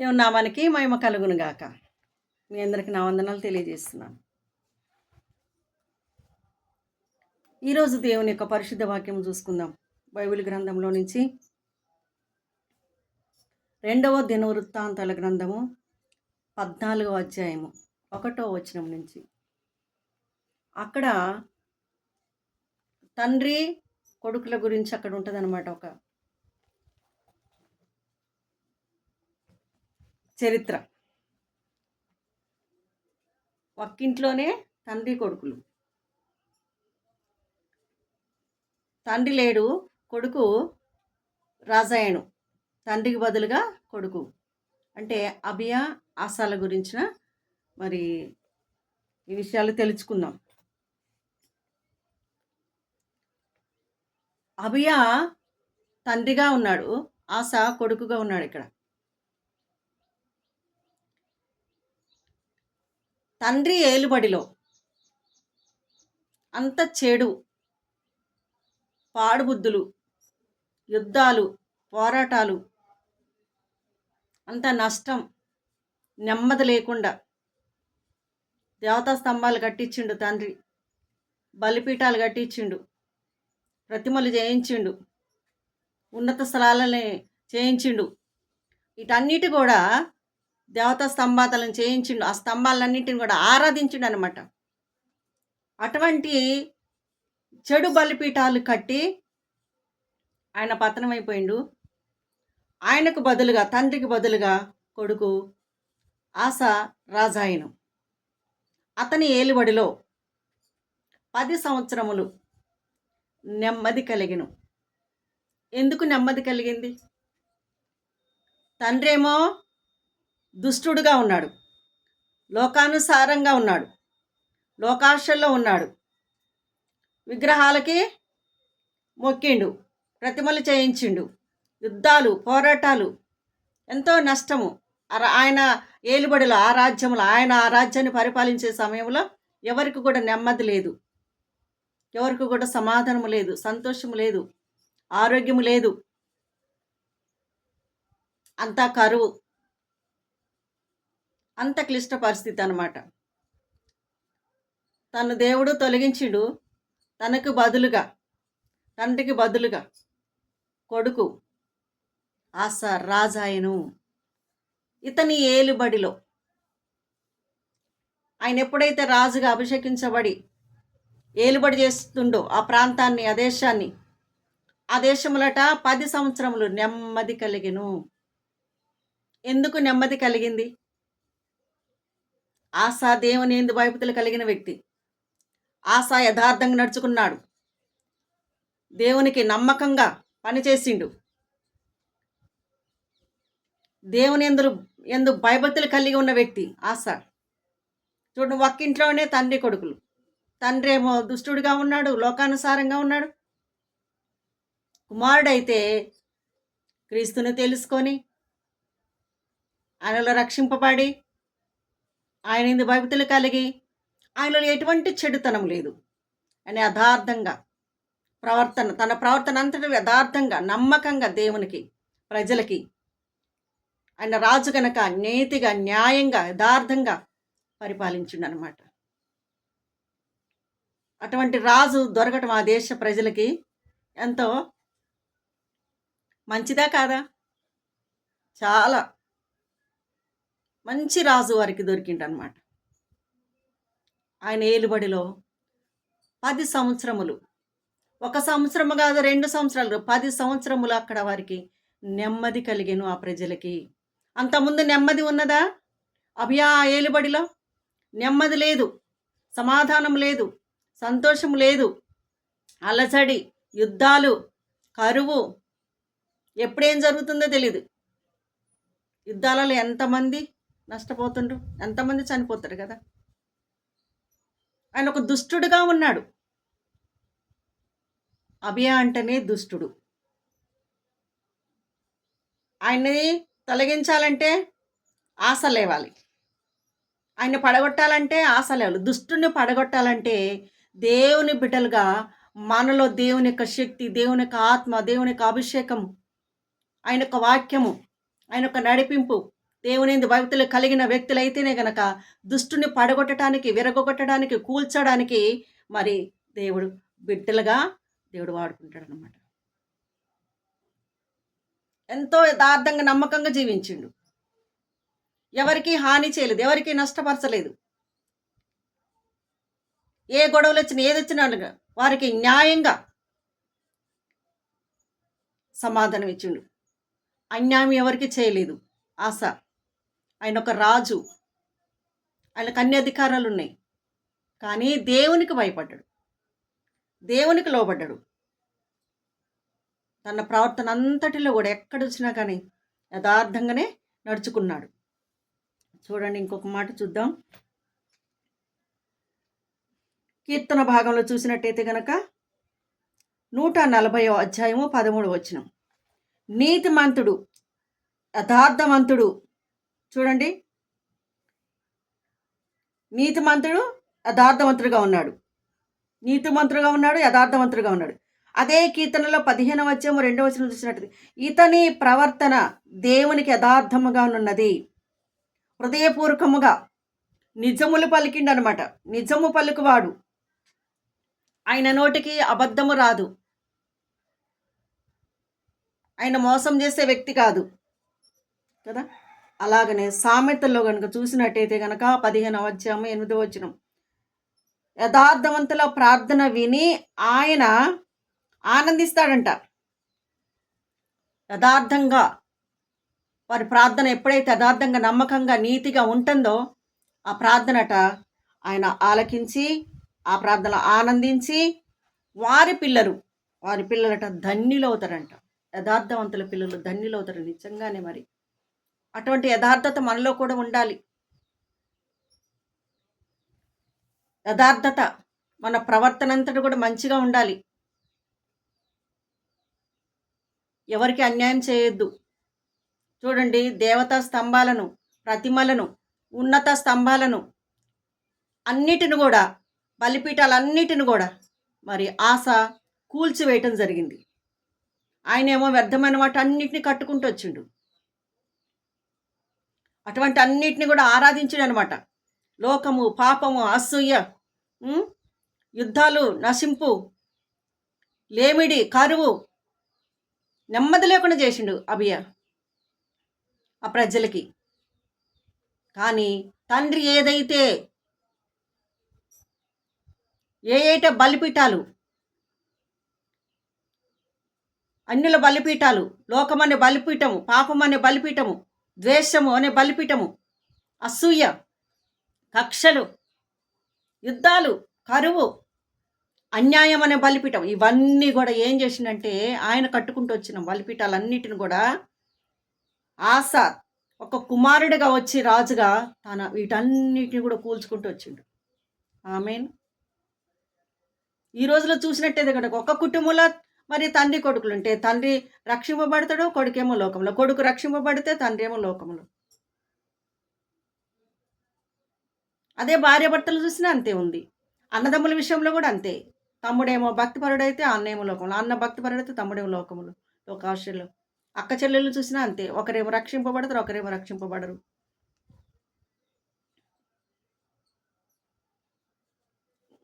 దేవుని నామానికి మహిమ కలుగును గాక. మీ అందరికి నా వందనాలు తెలియజేస్తున్నాను. ఈరోజు దేవుని యొక్క పరిశుద్ధ వాక్యం చూసుకుందాం. బైబిల్ గ్రంథంలో నుంచి రెండవ దినవృత్తాంతాల గ్రంథము పద్నాలుగో అధ్యాయము ఒకటో వచనం నుంచి. అక్కడ తండ్రి కొడుకుల గురించి అక్కడ ఉంటుందన్నమాట ఒక చరిత్ర. ఒక్కింట్లోనే తండ్రి కొడుకులు. తండ్రి లేడు కొడుకు రాజాయను తండ్రికి బదులుగా కొడుకు. అంటే అభియ ఆశాల గురించిన మరి ఈ విషయాలు తెలుసుకుందాం. అభియా తండ్రిగా ఉన్నాడు ఆశ కొడుకుగా ఉన్నాడు ఇక్కడ. తండ్రి ఏలుబడిలో. అంత చెడు పాడుబుద్ధులు యుద్ధాలు పోరాటాలు. అంత నష్టం నెమ్మది లేకుండా. దేవతా స్తంభాలు కట్టించిండు తండ్రి బలిపీఠాలు కట్టించిండు ప్రతిమలు చేయించిండు ఉన్నత స్థలాలని చేయించిండు. వీటన్నిటి కూడా దేవతా స్తంభాతలను చేయించిండు. ఆ స్తంభాలన్నింటిని కూడా ఆరాధించిండు అనమాట అటువంటి చెడు బలిపీఠాలు కట్టి ఆయన పతనమైపోయిండు. ఆయనకు బదులుగా తండ్రికి బదులుగా కొడుకు ఆశ రాజాయను. అతని ఏలుబడిలో పది సంవత్సరములు నెమ్మది కలిగిను. ఎందుకు నెమ్మది కలిగింది? తండ్రేమో దుష్టుడుగా ఉన్నాడు. లోకానుసారంగా ఉన్నాడు. లోకాశల్లో ఉన్నాడు. విగ్రహాలకి మొక్కిండు. ప్రతిమలు చేయించిండు. యుద్ధాలు పోరాటాలు. ఎంతో నష్టము. అర- ఆయన ఏలుబడిలో ఆ రాజ్యంలో ఆయన ఆ రాజ్యాన్ని పరిపాలించే సమయంలో ఎవరికి కూడా నెమ్మది లేదు. ఎవరికి కూడా సమాధానము లేదు. సంతోషము లేదు. ఆరోగ్యము లేదు. అంతా కరువు. అంత క్లిష్ట పరిస్థితి అనమాట తను దేవుడు తొలగించిడు తనకు బదులుగా తండ్రికి బదులుగా కొడుకు ఆశ రాజాయను. ఇతని ఏలుబడిలో ఆయన ఎప్పుడైతే రాజుగా అభిషేకించబడి ఏలుబడి చేస్తుండో ఆ ప్రాంతాన్ని ఆ దేశాన్ని ఆ దేశములట పది సంవత్సరములు నెమ్మది కలిగిను. ఎందుకు నెమ్మది కలిగింది? ఆశా దేవుని ఎందు భయపతులు కలిగిన వ్యక్తి. ఆశా యథార్థంగా నడుచుకున్నాడు. దేవునికి నమ్మకంగా పనిచేసిండు. దేవుని ఎందు ఎందు భయభక్తులు కలిగి ఉన్న వ్యక్తి ఆశ. చూడు ఒక్కింట్లోనే తండ్రి కొడుకులు. తండ్రి ఏమో దుష్టుడిగా ఉన్నాడు లోకానుసారంగా ఉన్నాడు. కుమారుడైతే క్రీస్తుని తెలుసుకొని ఆయనలో రక్షింపబడి ఆయన ఇందు భక్తులు కలిగి? ఆయనలో ఎటువంటి చెడుతనం లేదు. అని యథార్థంగా ప్రవర్తన తన ప్రవర్తన అంతటి యథార్థంగా నమ్మకంగా దేవునికి ప్రజలకి ఆయన రాజు గనక నీతిగా న్యాయంగా యథార్థంగా పరిపాలించిండు అనమాట అటువంటి రాజు దొరకటం ఆ దేశ ప్రజలకి ఎంతో మంచిదా కాదా? చాలా. మంచి రాజు వారికి దొరికిండనమాట. ఆయన ఏలుబడిలో పది సంవత్సరములు ఒక సంవత్సరము కాదు రెండు సంవత్సరాలు పది సంవత్సరములు అక్కడ వారికి నెమ్మది కలిగాను ఆ ప్రజలకి. అంతకుముందు నెమ్మది ఉన్నదా? అభియా ఏలుబడిలో? నెమ్మది లేదు సమాధానం లేదు సంతోషం లేదు. అలసడి యుద్ధాలు కరువు ఎప్పుడేం జరుగుతుందో తెలియదు యుద్ధాలలో ఎంతమంది నష్టపోతుండ్రు. ఎంతమంది చనిపోతారు కదా? ఆయన ఒక దుష్టుడుగా ఉన్నాడు. అభియా అంటేనే దుష్టుడు. ఆయన్ని తొలగించాలంటే ఆశ లేవాలి. ఆయన్ని పడగొట్టాలంటే ఆశ లేవాలి. దుష్టుని పడగొట్టాలంటే దేవుని బిడ్డలుగా మనలో దేవుని యొక్క శక్తి దేవుని యొక్క ఆత్మ దేవుని యొక్క అభిషేకం ఆయన యొక్క వాక్యము ఆయన యొక్క నడిపింపు దేవునిందు భక్తులు కలిగిన వ్యక్తులైతేనే గనక దుష్టుని పడగొట్టడానికి విరగొట్టడానికి కూల్చడానికి మరి దేవుడు బిడ్డలుగా దేవుడు వాడుకుంటాడు అనమాట ఎంతో యథార్థంగా నమ్మకంగా జీవించిండు. ఎవరికి హాని చేయలేదు ఎవరికి నష్టపరచలేదు. ఏ గొడవలు వచ్చినా ఏది వచ్చినా వారికి న్యాయంగా సమాధానం ఇచ్చిండు. అన్యాయం ఎవరికి చేయలేదు. ఆశ ఆయన ఒక రాజు. ఆయనకు అన్ని అధికారాలు ఉన్నాయి కానీ దేవునికి భయపడ్డాడు. దేవునికి లోబడ్డాడు. తన ప్రవర్తన అంతటిలో కూడా ఎక్కడ వచ్చినా కానీ యథార్థంగానే నడుచుకున్నాడు. చూడండి ఇంకొక మాట చూద్దాం. కీర్తన భాగంలో చూసినట్టయితే గనక నూట నలభై అధ్యాయము పదమూడు వచనం. నీతిమంతుడు యథార్థవంతుడు చూడండి. నీతిమంతుడు యథార్థవంతుడుగా ఉన్నాడు. నీతిమంతుడుగా ఉన్నాడు యథార్థవంతుడుగా ఉన్నాడు. అదే కీర్తనలో పదిహేను వచ్చేమో రెండవ వచ్చిన చూసినట్టు ఇతని ప్రవర్తన దేవునికి యథార్థముగా ఉన్నది. హృదయపూర్వకముగా నిజములు పలికిండనమాట. నిజము పలుకువాడు. ఆయన నోటికి అబద్ధము రాదు. ఆయన మోసం చేసే వ్యక్తి కాదు. కదా? అలాగనే సామెతల్లో కనుక చూసినట్టయితే కనుక పదిహేనవ వచ్చాము ఎనిమిదో వచ్చినాం యథార్థవంతుల ప్రార్థన విని ఆయన ఆనందిస్తాడంట. యథార్థంగా వారి ప్రార్థన ఎప్పుడైతే యథార్థంగా నమ్మకంగా నీతిగా ఉంటుందో ఆ ప్రార్థనట ఆయన ఆలకించి ఆ ప్రార్థన ఆనందించి వారి పిల్లలు వారి పిల్లలట ధన్యులవుతారంట. యథార్థవంతుల పిల్లలు ధన్యులవుతారు నిజంగానే మరి. అటువంటి యథార్థత మనలో కూడా ఉండాలి. యథార్థత మన ప్రవర్తన అంతటి కూడా మంచిగా ఉండాలి. ఎవరికి అన్యాయం చేయొద్దు. చూడండి దేవతా స్తంభాలను ప్రతిమలను ఉన్నత స్తంభాలను అన్నిటిని కూడా బలిపీఠాలన్నిటిని కూడా మరి ఆశ కూల్చివేయటం జరిగింది. ఆయన ఏమో వ్యర్థమైన వాటి అన్నిటిని కట్టుకుంటూ వచ్చిండు. అటువంటి అన్నిటిని కూడా ఆరాధించుడు అనమాట లోకము పాపము అసూయ యుద్ధాలు నశింపు లేమిడి కరువు నెమ్మది లేకుండా చేసిండు అభియ ఆ ప్రజలకి. కానీ తండ్రి ఏదైతే ఏ ఏట బలిపీఠాలు అన్యుల బలిపీఠాలు లోకమనే బలిపీఠము పాపమనే బలిపీఠము ద్వేషము అనే బలిపీఠము అసూయ కక్షలు యుద్ధాలు కరువు అన్యాయం అనే బలిపీఠం. ఇవన్నీ కూడా ఏం చేసిందంటే ఆయన కట్టుకుంటూ వచ్చిన బలిపీఠాలన్నిటిని కూడా ఆశ ఒక కుమారుడిగా వచ్చి రాజుగా తన వీటన్నిటిని కూడా కూల్చుకుంటూ వచ్చిండు. ఆమెన్. ఈ రోజులో చూసినట్టయితే కనుక ఒక కుటుంబంలో మరి తండ్రి కొడుకులు ఉంటే తండ్రి రక్షింపబడతాడు కొడుకేమో లోకంలో. కొడుకు రక్షింపబడితే తండ్రి ఏమో లోకంలో. అదే భార్య భర్తలు చూసినా అంతే ఉంది. అన్నదమ్ముల విషయంలో కూడా అంతే. తమ్ముడేమో భక్తిపరుడైతే అన్నేమో లోకంలో. అన్న భక్తిపరుడైతే తమ్ముడేమో లోకములు లోకాశలు అక్క చెల్లెళ్ళు చూసినా అంతే. ఒకరేమో రక్షింపబడతారు ఒకరేమో రక్షింపబడరు.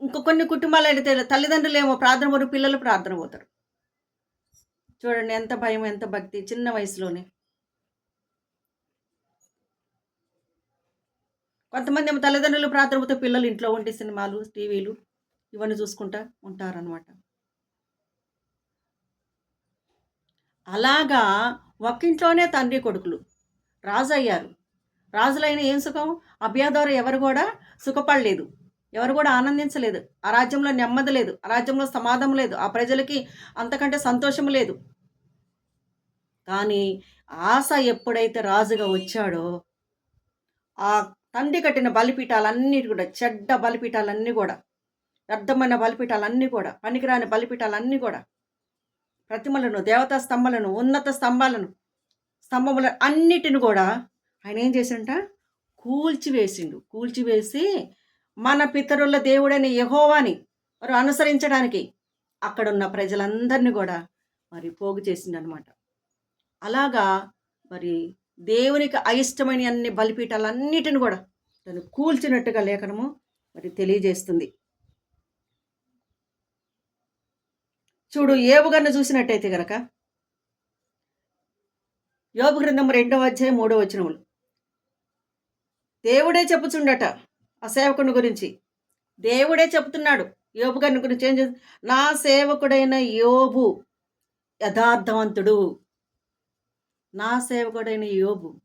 ఇంకా కొన్ని కుటుంబాలు అయితే తల్లిదండ్రులు ఏమో ప్రార్థన పోరు పిల్లలు ప్రార్థన పోతారు. చూడండి ఎంత భయం ఎంత భక్తి చిన్న వయసులోనే. కొంతమంది ఏమో తల్లిదండ్రులు ప్రార్థన పిల్లలు ఇంట్లో ఉండే సినిమాలు టీవీలు ఇవన్నీ చూసుకుంటా ఉంటారనమాట అలాగా ఒక్కింట్లోనే తండ్రి కొడుకులు రాజు అయ్యారు. రాజులైన ఏం సుఖం? అభ్యదారు ఎవరు కూడా సుఖపడలేదు. ఎవరు కూడా ఆనందించలేదు. ఆ రాజ్యంలో నెమ్మది లేదు. ఆ రాజ్యంలో సమాధం లేదు. ఆ ప్రజలకి అంతకంటే సంతోషం లేదు. కానీ ఆశ ఎప్పుడైతే రాజుగా వచ్చాడో ఆ తండ్రి కట్టిన బలిపీఠాలన్నీ కూడా చెడ్డ బలిపీఠాలన్నీ కూడా వ్యర్థమైన బలిపీఠాలన్నీ కూడా పనికిరాని బలిపీఠాలన్నీ కూడా ప్రతిమలను దేవతా స్తంభాలను ఉన్నత స్తంభాలను స్తంభముల అన్నిటిని కూడా ఆయన ఏం చేసింట కూల్చివేసిండు. కూల్చివేసి మన పితరుల దేవుడైన యహోవాని వారు అనుసరించడానికి అక్కడున్న ప్రజలందరినీ కూడా మరి పోగు చేసిండనమాట అలాగా మరి దేవునికి అయిష్టమైన అన్ని బలిపీఠాలన్నిటిని కూడా తను కూల్చినట్టుగా లేఖనము మరి తెలియజేస్తుంది. చూడు ఏవుగన్న చూసినట్టయితే గనక యోగ గ్రంథం రెండవ అధ్యాయం మూడవ వచనములు. దేవుడే చెప్పుచుండట ఆ సేవకుని గురించి. దేవుడే చెప్తున్నాడు. యోబు గారిని గురించి ఏం చేస్తుంది నా సేవకుడైన యోబు యథార్థవంతుడు. నా సేవకుడైన యోబు.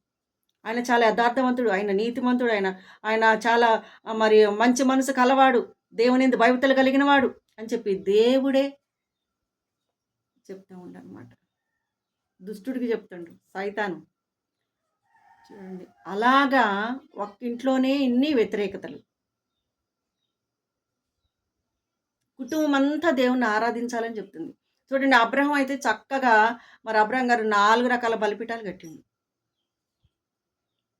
ఆయన చాలా యథార్థవంతుడు. ఆయన నీతిమంతుడు. ఆయన ఆయన చాలా మరి మంచి మనసు కలవాడు. దేవుని ఎందు భయభక్తులు కలిగిన వాడు అని చెప్పి దేవుడే చెప్తా ఉండనమాట దుష్టుడికి చెప్తాడు. సైతాను. చూడండి అలాగా ఒక్క ఇంట్లోనే ఇన్ని వ్యతిరేకతలు. కుటుంబం అంతా దేవుణ్ణి ఆరాధించాలని చెప్తుంది. చూడండి అబ్రహం అయితే చక్కగా మరి అబ్రహం గారు నాలుగు రకాల బలిపీఠాలు కట్టిండు.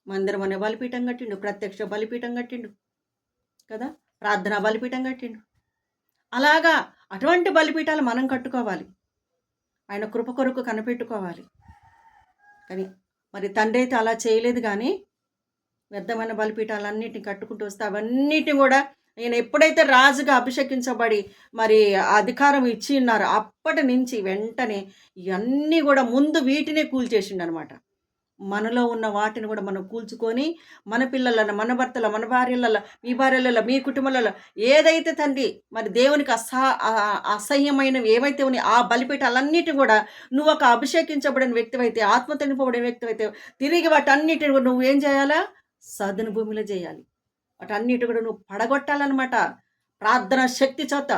మందిరం అనే బలిపీఠం కట్టిండు ప్రత్యక్ష బలిపీఠం కట్టిండు కదా? ప్రార్థనా బలిపీఠం కట్టిండు. అలాగా అటువంటి బలిపీఠాలు మనం కట్టుకోవాలి. ఆయన కృప కొరకు కనిపెట్టుకోవాలి. కానీ మరి తండ్రి అయితే అలా చేయలేదు కానీ వ్యర్థమైన బలిపీఠాలన్నిటిని కట్టుకుంటూ వస్తే అవన్నిటిని కూడా నేను ఎప్పుడైతే రాజుగా అభిషేకించబడి మరి అధికారం ఇచ్చి ఉన్నారు అప్పటి నుంచి వెంటనే ఇవన్నీ కూడా ముందు వీటినే కూల్చేసిండు అనమాట మనలో ఉన్న వాటిని కూడా మనం కూల్చుకొని మన పిల్లల మన భర్తల మన భార్యల మీ భార్యల మీ కుటుంబాలలో ఏదైతే తండ్రి మరి దేవునికి అసహ అసహ్యమైనవి ఏవైతే ఉన్నాయో ఆ బలిపీఠాలన్నిటి కూడా నువ్వు ఒక అభిషేకించబడిన వ్యక్తివైతే ఆత్మ తెలిపబడిన వ్యక్తివైతే తిరిగి వాటన్నిటిని కూడా నువ్వు ఏం చేయాలా? సదన భూమిలో చేయాలి. వాటన్నిటి కూడా నువ్వు పడగొట్టాలన్నమాట. ప్రార్థన శక్తి చేత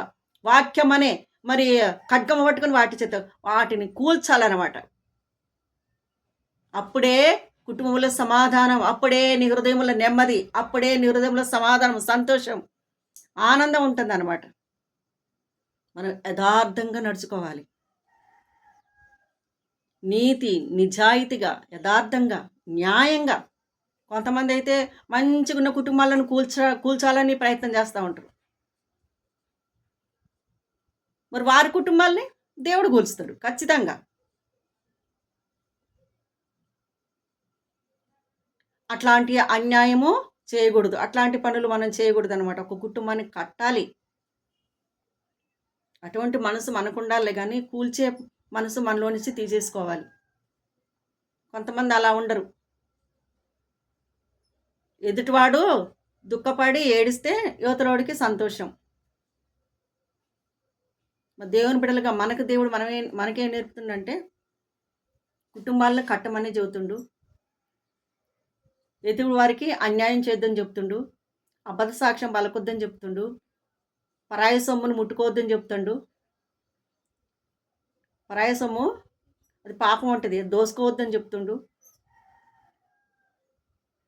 వాక్యం అనే మరి ఖడ్గం పట్టుకొని వాటి చేత వాటిని కూల్చాలన్నమాట. అప్పుడే కుటుంబంలో సమాధానం అప్పుడే నీ హృదయంలో నెమ్మది అప్పుడే నీ హృదయంలో సమాధానం సంతోషం ఆనందం ఉంటుంది అనమాట మనం యథార్థంగా నడుచుకోవాలి. నీతి నిజాయితీగా యథార్థంగా న్యాయంగా కొంతమంది అయితే మంచిగా ఉన్న కుటుంబాలను కూల్చ కూల్చాలని ప్రయత్నం చేస్తూ ఉంటారు. మరి వారి కుటుంబాల్ని దేవుడు కూల్చుతాడు ఖచ్చితంగా. అట్లాంటి అన్యాయము చేయకూడదు. అట్లాంటి పనులు మనం చేయకూడదు అనమాట ఒక కుటుంబాన్ని కట్టాలి. అటువంటి మనసు మనకు ఉండాలి కానీ కూల్చే మనసు మనలో నుంచి తీసేసుకోవాలి. కొంతమంది అలా ఉండరు. ఎదుటివాడు దుఃఖపడి ఏడిస్తే యువతలోడికి సంతోషం. దేవుని బిడ్డలుగా మనకు దేవుడు మనమే మనకేం నేర్పుతుండంటే కుటుంబాలను కట్టమని చెబుతుండు. ఎదుటి వారికి అన్యాయం చేద్దని చెప్తుండు. అబద్ధ సాక్ష్యం పలకొద్దని చెప్తుండు. పరాయ సొమ్మును ముట్టుకోవద్దని చెప్తుండు. పరాయ సొమ్ము అది పాపం ఉంటుంది దోసుకోవద్దని చెప్తుండు.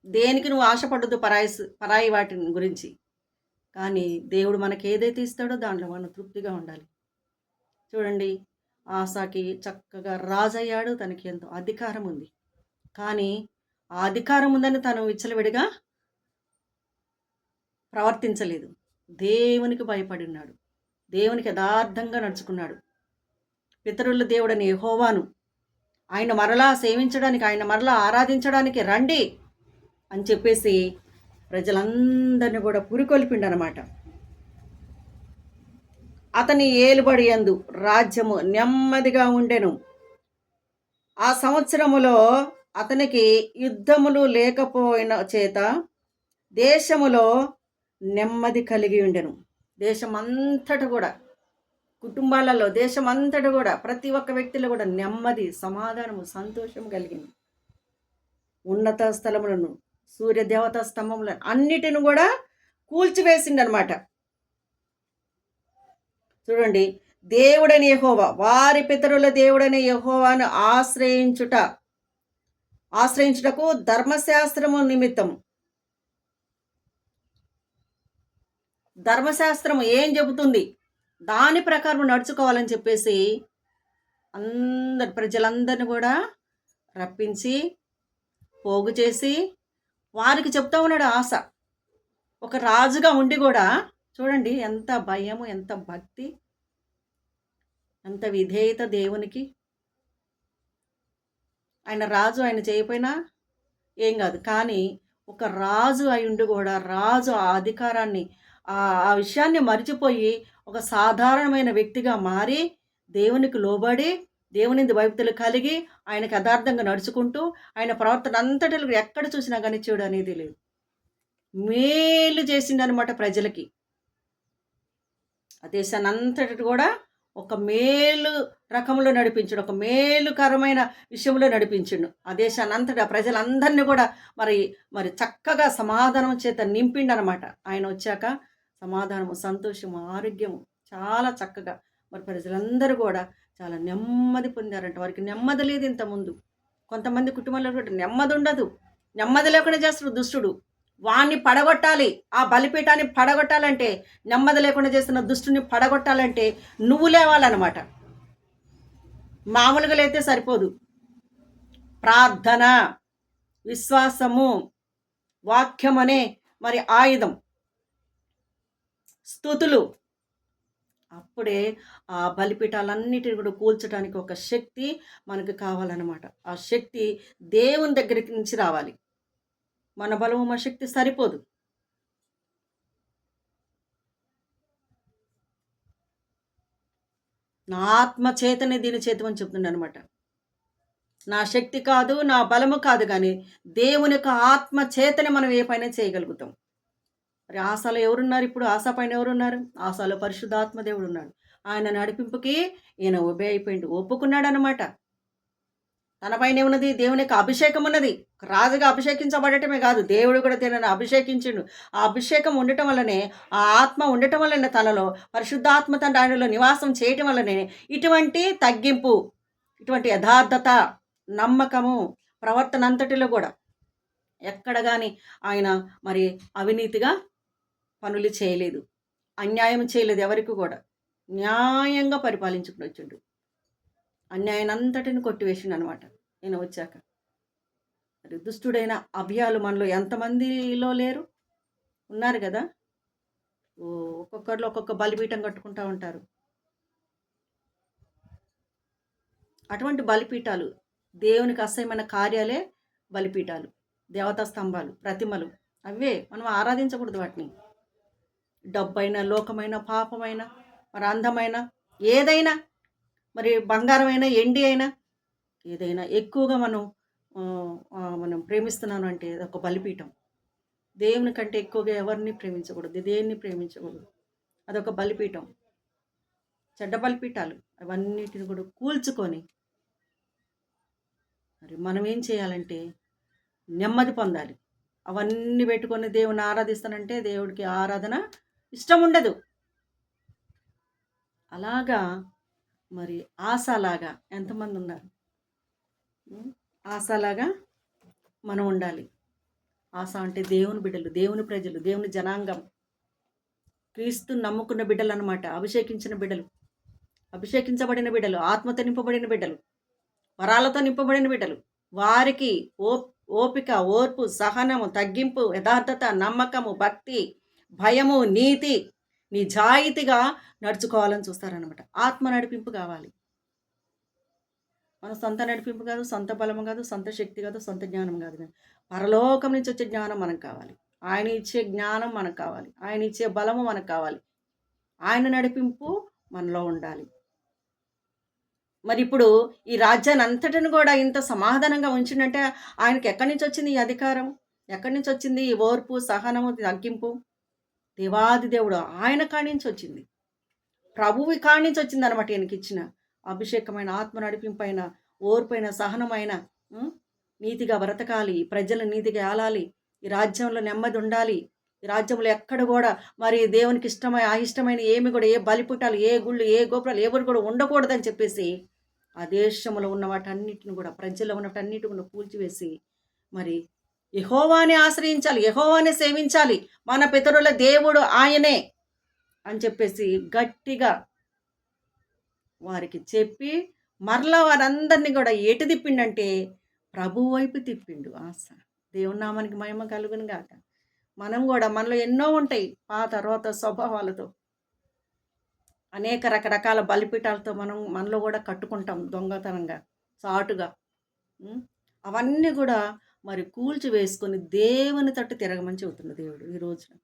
దేనికి నువ్వు ఆశపడద్దు పరాయి పరాయి వాటిని గురించి. కానీ దేవుడు మనకి ఏదైతే ఇస్తాడో దాంట్లో మనం తృప్తిగా ఉండాలి. చూడండి ఆశాకి చక్కగా రాజయ్యాడు. తనకి ఎంతో అధికారం ఉంది. కానీ ఆ అధికారం ఉందని తను విచ్చలవిడిగా ప్రవర్తించలేదు. దేవునికి భయపడి ఉన్నాడు దేవునికి యథార్థంగా నడుచుకున్నాడు. పితరుల దేవుడని ఎహోవాను ఆయన మరలా సేవించడానికి ఆయన మరలా ఆరాధించడానికి రండి అని చెప్పేసి ప్రజలందరినీ కూడా పురికొల్పిండనమాట. అతని ఏలుబడి అందు రాజ్యము నెమ్మదిగా ఉండెను. ఆ సంవత్సరములో అతనికి యుద్ధములు లేకపోయిన చేత దేశములో నెమ్మది కలిగి ఉండెను. దేశమంతట కూడా కుటుంబాలలో దేశమంతట కూడా ప్రతి ఒక్క వ్యక్తిలో కూడా నెమ్మది సమాధానము సంతోషం కలిగింది. ఉన్నత స్థలములను సూర్య దేవతా స్తంభములను అన్నిటిని కూడా కూల్చివేసిండనమాట. చూడండి దేవుడని యహోవా వారి పితరుల దేవుడని యహోవాను ఆశ్రయించుట ఆశ్రయించుటకు ధర్మశాస్త్రము నిమిత్తం. ధర్మశాస్త్రం ఏం చెబుతుంది? దాని ప్రకారం నడుచుకోవాలని చెప్పేసి అందరి ప్రజలందరిని కూడా రప్పించి పోగు చేసి వారికి చెప్తా ఉన్నాడు ఆశ. ఒక రాజుగా ఉండి కూడా చూడండి ఎంత భయము ఎంత భక్తి ఎంత విధేయత దేవునికి. ఆయన రాజు ఆయన చేయకపోయినా ఏం కాదు. కానీ ఒక రాజు అయి కూడా రాజు ఆ అధికారాన్ని ఆ విషయాన్ని మర్చిపోయి ఒక సాధారణమైన వ్యక్తిగా మారి దేవునికి లోబడి దేవుని వైపుతలు కలిగి ఆయనకు యథార్థంగా నడుచుకుంటూ ఆయన ప్రవర్తన అంతటిలో ఎక్కడ చూసినా కానీ చెడు అనేది లేదు. మేలు చేసిండనమాట ప్రజలకి. ఆ దేశాన్ని అంతటి కూడా ఒక మేలు రకంలో నడిపించడు ఒక మేలుకరమైన విషయంలో నడిపించిండు ఆ దేశాన్ని అంతటా ప్రజలందరినీ కూడా మరి మరి చక్కగా సమాధానం చేత నింపిండనమాట. ఆయన వచ్చాక సమాధానము సంతోషము ఆరోగ్యము చాలా చక్కగా మరి ప్రజలందరూ కూడా చాలా నెమ్మది పొందారంట. వారికి నెమ్మది లేదు ఇంతకుముందు కొంతమంది కుటుంబంలో కూడా నెమ్మది ఉండదు. నెమ్మది లేకుండా చేస్తాడు దుష్టుడు. వాణ్ణి పడగొట్టాలి. ఆ బలిపీఠాన్ని పడగొట్టాలంటే నెమ్మది లేకుండా చేస్తున్న దుష్టుని పడగొట్టాలంటే నువ్వు లేవాలన్నమాట. మామూలుగా లేతే సరిపోదు. ప్రార్థన విశ్వాసము వాక్యం అనే మరి ఆయుధం. స్థుతులు. అప్పుడే ఆ బలిపీఠాలన్నిటిని కూడా కూల్చడానికి ఒక శక్తి మనకు కావాలన్నమాట. ఆ శక్తి దేవుని దగ్గరికి నుంచి రావాలి. మన బలము మన శక్తి సరిపోదు. నా ఆత్మ చేతనే దీని చేతమని చెప్తుండ అనమాట నా శక్తి కాదు నా బలము కాదు కానీ దేవుని యొక్క ఆత్మ చేతనే మనం ఏ పైన చేయగలుగుతాం. మరి ఆశలో ఎవరున్నారు ఇప్పుడు? ఆశ పైన ఎవరున్నారు? ఆశలో పరిశుద్ధాత్మ దేవుడు ఉన్నాడు ఆయన నడిపింపుకి ఈయన ఒబే అయిపోయింది ఒప్పుకున్నాడు అనమాట తనపైన ఉన్నది దేవుని యొక్క అభిషేకం ఉన్నది. రాజుగా అభిషేకించబడటమే కాదు దేవుడు కూడా తనను అభిషేకించిండు. ఆ అభిషేకం ఉండటం వల్లనే ఆ ఆత్మ ఉండటం వల్లనే తనలో పరిశుద్ధాత్మ తండ్రి ఆయనలో నివాసం చేయటం వల్లనే ఇటువంటి తగ్గింపు ఇటువంటి యథార్థత నమ్మకము ప్రవర్తన అంతటిలో కూడా ఎక్కడ కానీ ఆయన మరి అవినీతిగా పనులు చేయలేదు. అన్యాయం చేయలేదు ఎవరికి కూడా. న్యాయంగా పరిపాలించుకుని వచ్చిండు. అన్యాయాన్ని అంతటిని కొట్టివేసిండు అనమాట నేను వచ్చాక. మరి దుష్టుడైన అభయాలు మనలో ఎంతమందిలో లేరు? ఉన్నారు కదా? ఒక్కొక్కరిలో ఒక్కొక్క బలిపీఠం కట్టుకుంటూ ఉంటారు. అటువంటి బలిపీఠాలు దేవునికి అసహ్యమైన కార్యాలే బలిపీఠాలు దేవతా స్తంభాలు ప్రతిమలు. అవే మనం ఆరాధించకూడదు వాటిని. డబ్బైన లోకమైన పాపమైన మరి అందమైన ఏదైనా మరి బంగారమైన ఎండి అయినా ఏదైనా ఎక్కువగా మనం మనం ప్రేమిస్తున్నాను అంటే ఒక బలిపీఠం. దేవుని కంటే ఎక్కువగా ఎవరిని ప్రేమించకూడదు? దేన్ని ప్రేమించకూడదు? అదొక బలిపీఠం. చెడ్డ బలిపీఠాలు. అవన్నిటిని కూడా కూల్చుకొని మరి మనం ఏం చేయాలంటే నెమ్మది పొందాలి. అవన్నీ పెట్టుకొని దేవుని ఆరాధిస్తానంటే దేవుడికి ఆరాధన ఇష్టం ఉండదు. అలాగా మరి ఆశలాగా ఎంతమంది ఉన్నారు? ఆశలాగా మనం ఉండాలి. ఆశ అంటే దేవుని బిడ్డలు దేవుని ప్రజలు దేవుని జనాంగం. క్రీస్తు నమ్ముకున్న బిడ్డలు అనమాట అభిషేకించిన బిడ్డలు అభిషేకించబడిన బిడ్డలు ఆత్మతో నింపబడిన బిడ్డలు వరాలతో నింపబడిన బిడ్డలు. వారికి ఓ ఓపిక ఓర్పు సహనము తగ్గింపు యథార్థత నమ్మకము భక్తి భయము నీతి నిజాయితీగా నడుచుకోవాలని చూస్తారనమాట ఆత్మ నడిపింపు కావాలి. మన సొంత నడిపింపు కాదు సొంత బలము కాదు సొంత శక్తి కాదు సొంత జ్ఞానం కాదు కానీ పరలోకం నుంచి వచ్చే జ్ఞానం మనకు కావాలి. ఆయన ఇచ్చే జ్ఞానం మనకు కావాలి. ఆయన ఇచ్చే బలము మనకు కావాలి. ఆయన నడిపింపు మనలో ఉండాలి. మరి ఇప్పుడు ఈ రాజ్యాన్ని అంతటిని కూడా ఇంత సమాధానంగా ఉంచిందంటే ఆయనకి ఎక్కడి నుంచి వచ్చింది ఈ అధికారం ఎక్కడి నుంచి వచ్చింది ఈ ఓర్పు సహనము తగ్గింపు? దేవాది దేవుడు ఆయన కాడి నుంచి వచ్చింది. ప్రభువు కాడి నుంచి వచ్చింది అనమాట ఈయనకి ఇచ్చిన అభిషేకమైన ఆత్మ నడిపింపైన ఓర్పైన సహనమైన నీతిగా బ్రతకాలి ప్రజలు నీతిగా ఆలాలి ఈ రాజ్యంలో నెమ్మది ఉండాలి ఈ రాజ్యంలో ఎక్కడ కూడా మరి దేవునికి ఇష్టమైన ఇష్టమైన ఏమి కూడా ఏ బలిపుటాలు ఏ గుళ్ళు ఏ గోపురాలు ఎవరు కూడా ఉండకూడదని చెప్పేసి ఆ దేశంలో ఉన్న వాటన్నిటిని కూడా ప్రజల్లో ఉన్న వాటన్నిటిని కూడా కూల్చివేసి మరి యహోవాని ఆశ్రయించాలి యహోవాని సేవించాలి మన పితరుల దేవుడు ఆయనే అని చెప్పేసి గట్టిగా వారికి చెప్పి మరలా వారందరినీ కూడా ఎటు తిప్పిండంటే ప్రభు వైపు తిప్పిండు ఆశ. దేవునామానికి మహిమ కలుగును గాక. మనం కూడా మనలో ఎన్నో ఉంటాయి పాత రోత స్వభావాలతో. అనేక రకరకాల బలిపీఠాలతో మనం మనలో కూడా కట్టుకుంటాం దొంగతనంగా చాటుగా. అవన్నీ కూడా మరి కూల్చి వేసుకొని దేవుని తట్టు తిరగమని చెబుతున్న దేవుడు ఈ రోజున.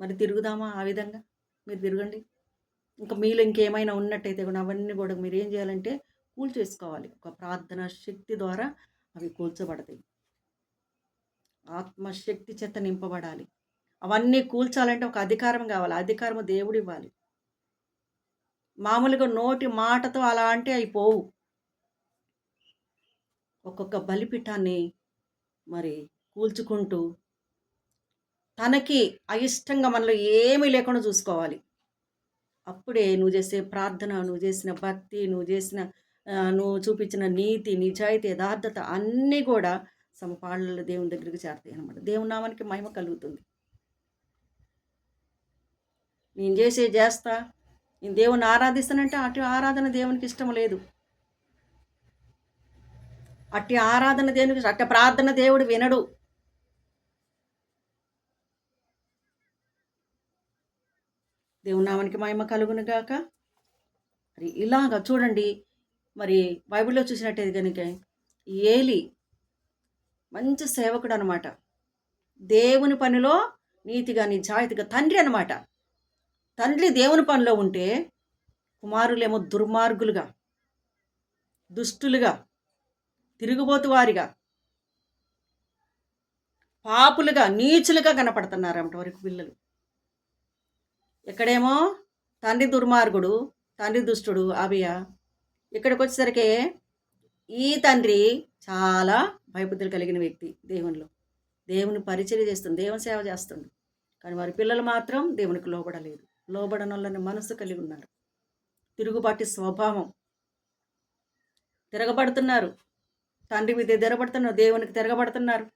మరి తిరుగుదామా ఆ విధంగా? మీరు తిరగండి. ఇంకా మీలో ఇంకేమైనా ఉన్నట్టయితే కూడా అవన్నీ కూడా మీరు ఏం చేయాలంటే కూల్చేసుకోవాలి. ఒక ప్రార్థన శక్తి ద్వారా అవి కూల్చబడతాయి. ఆత్మశక్తి చేత నింపబడాలి. అవన్నీ కూల్చాలంటే ఒక అధికారం కావాలి. అధికారం దేవుడు ఇవ్వాలి మామూలుగా నోటి మాటతో అలా అంటే అయిపోవు ఒక్కొక్క బలిపీఠాన్ని మరి కూల్చుకుంటూ తనకి అయిష్టంగా మనలో ఏమీ లేకుండా చూసుకోవాలి. అప్పుడే నువ్వు చేసే ప్రార్థన నువ్వు చేసిన భక్తి నువ్వు చేసిన నువ్వు చూపించిన నీతి నిజాయితీ యథార్థత అన్నీ కూడా సమపాళ్ళలో దేవుని దగ్గరికి చేరతాయి అనమాట దేవునామానికి మహిమ కలుగుతుంది. నేను చేసే చేస్తా. నేను దేవుని ఆరాధిస్తానంటే అటు ఆరాధన దేవునికి ఇష్టం లేదు. అట్టి ఆరాధన దేవునికి అట్టి ప్రార్థన దేవుడు వినడు. దేవునామానికి మహిమ కలుగును గాక. మరి ఇలాగా చూడండి మరి బైబిల్లో చూసినట్టయితే కనుక ఏలి మంచి సేవకుడు అనమాట దేవుని పనిలో నీతిగా నిజాయితీగా తండ్రి అనమాట. తండ్రి దేవుని పనిలో ఉంటే కుమారులేమో దుర్మార్గులుగా దుష్టులుగా తిరుగుబోతు వారిగా పాపులుగా నీచులుగా కనపడుతున్నారన్నమాట వారికి పిల్లలు. ఇక్కడేమో తండ్రి దుర్మార్గుడు తండ్రి దుష్టుడు అభియ ఇక్కడికి వచ్చేసరికి ఈ తండ్రి చాలా భయబుద్ధులు కలిగిన వ్యక్తి దేవునిలో. దేవుని పరిచయం చేస్తుంది దేవుని సేవ చేస్తుంది. కానీ వారి పిల్లలు మాత్రం దేవునికి లోబడలేదు. లోబడనొల్లని మనసు కలిగి ఉన్నారు. తిరుగుబాటి స్వభావం. తిరగబడుతున్నారు. తండ్రి మీద తిరగబడుతున్నారు దేవునికి తిరగబడుతున్నారు.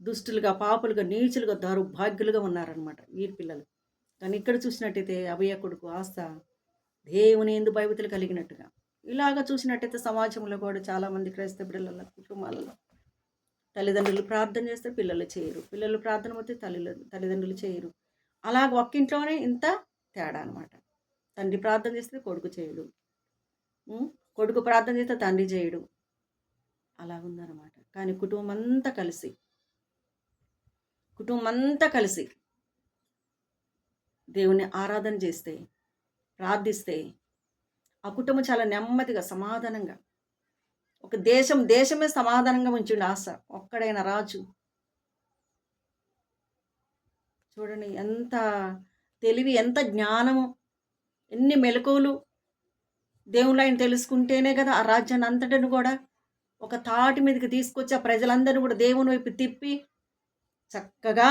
దుష్టులుగా పాపులుగా నీచులుగా దౌర్భాగ్యులుగా ఉన్నారనమాట వీరి పిల్లలు. కానీ ఇక్కడ చూసినట్టయితే అభయ కొడుకు ఆస్థ దేవుని ఎందు భయభతులు కలిగినట్టుగా. ఇలాగ చూసినట్టయితే సమాజంలో కూడా చాలామంది క్రైస్తవ పిల్లల కుటుంబాలలో తల్లిదండ్రులు ప్రార్థన చేస్తే పిల్లలు చేయరు. పిల్లలు ప్రార్థన పోతే తల్లి తల్లిదండ్రులు చేయరు. అలాగ ఒక్కింట్లోనే ఇంత తేడా అనమాట తండ్రి ప్రార్థన చేస్తే కొడుకు చేయడు. కొడుకు ప్రార్థన చేస్తే తండ్రి చేయడు. అలా ఉందన్నమాట. కానీ కుటుంబం అంతా కలిసి కుటుంబం అంతా కలిసి దేవుని ఆరాధన చేస్తే ప్రార్థిస్తే ఆ కుటుంబం చాలా నెమ్మదిగా సమాధానంగా ఒక దేశం దేశమే సమాధానంగా ఉంచిండు ఆశ. ఒక్కడైన రాజు. చూడండి ఎంత తెలివి ఎంత జ్ఞానము ఎన్ని మెలకువలు దేవుళ్ళు ఆయన తెలుసుకుంటేనే కదా ఆ రాజ్యాన్ని అంతటిని కూడా ఒక తాటి మీదకి తీసుకొచ్చి ఆ ప్రజలందరినీ కూడా దేవుని వైపు తిప్పి చక్కగా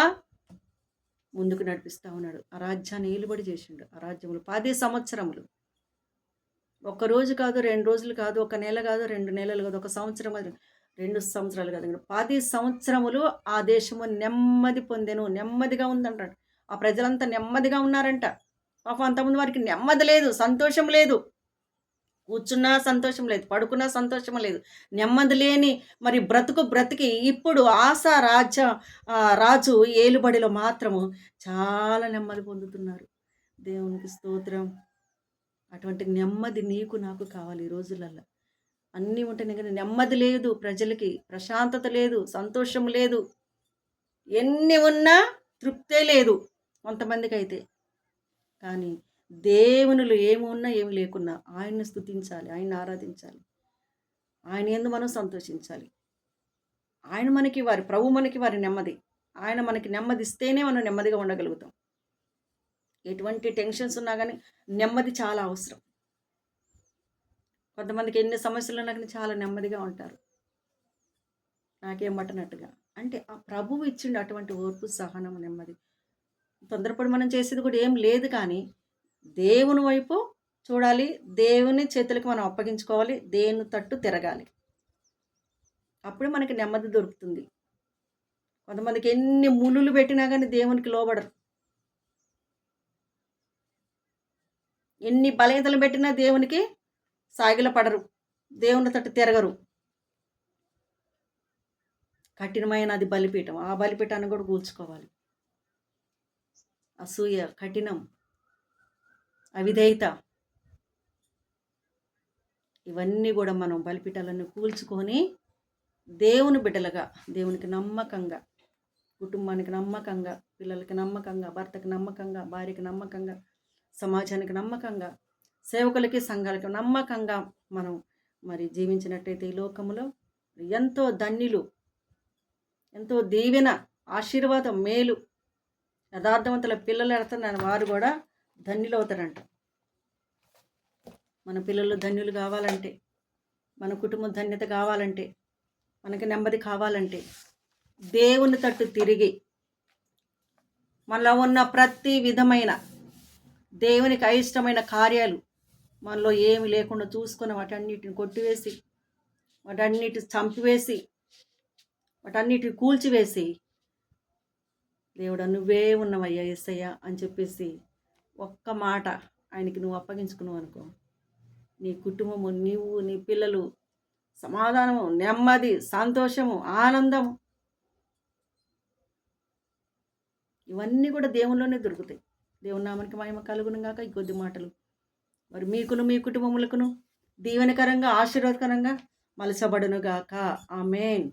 ముందుకు నడిపిస్తూ ఉన్నాడు. ఆ రాజ్యాన్ని ఏలుబడి చేసిండు. ఆ రాజ్యములు పది సంవత్సరములు. ఒక రోజు కాదు రెండు రోజులు కాదు ఒక నెల కాదు రెండు నెలలు కాదు ఒక సంవత్సరం కాదు రెండు సంవత్సరాలు కాదు. పది సంవత్సరములు ఆ దేశము నెమ్మది పొందెను. నెమ్మదిగా ఉందంటాడు. ఆ ప్రజలంతా నెమ్మదిగా ఉన్నారంట. పాపం అంతకుముందు వారికి నెమ్మది లేదు సంతోషం లేదు. కూర్చున్నా సంతోషం లేదు పడుకున్నా సంతోషం లేదు. నెమ్మది లేని మరి బ్రతుకు బ్రతికి ఇప్పుడు ఆశ రాజ్య రాజు ఏలుబడిలో మాత్రము చాలా నెమ్మది పొందుతున్నారు. దేవునికి స్తోత్రం. అటువంటి నెమ్మది నీకు నాకు కావాలి ఈ రోజులల్లో. అన్నీ ఉంటేనే కానీ నెమ్మది లేదు ప్రజలకి ప్రశాంతత లేదు సంతోషం లేదు. ఎన్ని ఉన్నా తృప్తే లేదు కొంతమందికి అయితే కానీ దేవునిలో ఏమి ఉన్నా ఏమి లేకున్నా ఆయన్ని స్థుతించాలి ఆయన్ని ఆరాధించాలి. ఆయన ఎందు మనం సంతోషించాలి. ఆయన మనకి వారి ప్రభు మనకి వారి నెమ్మది. ఆయన మనకి నెమ్మది ఇస్తేనే మనం నెమ్మదిగా ఉండగలుగుతాం. ఎటువంటి టెన్షన్స్ ఉన్నా కానీ నెమ్మది చాలా అవసరం. కొంతమందికి ఎన్ని సమస్యలు ఉన్నా కానీ చాలా నెమ్మదిగా ఉంటారు. నాకేం పట్టనట్టుగా. అంటే ఆ ప్రభువు ఇచ్చిండు అటువంటి ఓర్పు సహనం నెమ్మది. తొందరపడి మనం చేసేది కూడా ఏం లేదు కానీ దేవుని వైపు చూడాలి. దేవుని చేతులకు మనం అప్పగించుకోవాలి. దేవుని తట్టు తిరగాలి. అప్పుడు మనకి నెమ్మది దొరుకుతుంది. కొంతమందికి ఎన్ని ములులు పెట్టినా కానీ దేవునికి లోబడరు. ఎన్ని బలహీతలు పెట్టినా దేవునికి సాగిల పడరు. దేవుని తట్టు తిరగరు. కఠినమైన అది బలిపీఠం. ఆ బలిపీఠాన్ని కూడా కూల్చుకోవాలి. అసూయ కఠినం. అవిధేయత. ఇవన్నీ కూడా మనం బలిపీఠాలను కూల్చుకొని దేవుని బిడ్డలుగా దేవునికి నమ్మకంగా కుటుంబానికి నమ్మకంగా పిల్లలకి నమ్మకంగా భర్తకి నమ్మకంగా భార్యకి నమ్మకంగా సమాజానికి నమ్మకంగా సేవకులకి సంఘాలకి నమ్మకంగా మనం మరి జీవించినట్టయితే ఈ లోకములో ఎంతో ధన్యులు ఎంతో దీవెన ఆశీర్వాదం మేలు యథార్థవంతుల పిల్లలు ఎడతారు వారు కూడా ధన్యులు అవుతారంట మన పిల్లలు ధన్యులు కావాలంటే మన కుటుంబం ధన్యత కావాలంటే మనకి నెమ్మది కావాలంటే దేవుని తట్టు తిరిగి మనలో ఉన్న ప్రతి విధమైన దేవునికి అయిష్టమైన కార్యాలు మనలో ఏమి లేకుండా చూసుకుని వాటన్నిటిని కొట్టివేసి వాటన్నిటిని చంపివేసి వాటన్నిటిని కూల్చివేసి దేవుడా నువ్వే ఉన్నవయ్యా ఎస్సయ్యా అని చెప్పేసి ఒక్క మాట ఆయనకి నువ్వు అప్పగించుకున్నావు అనుకో నీ కుటుంబము నీవు నీ పిల్లలు సమాధానము నెమ్మది సంతోషము ఆనందము ఇవన్నీ కూడా దేవుల్లోనే దొరుకుతాయి. దేవుని నామానికి మహిమ కలుగును గాక ఈ కొద్ది మాటలు. మరి మీకును మీ కుటుంబములకును దీవెనకరంగా ఆశీర్వాదకరంగా మలసబడును గాక. ఆమెన్.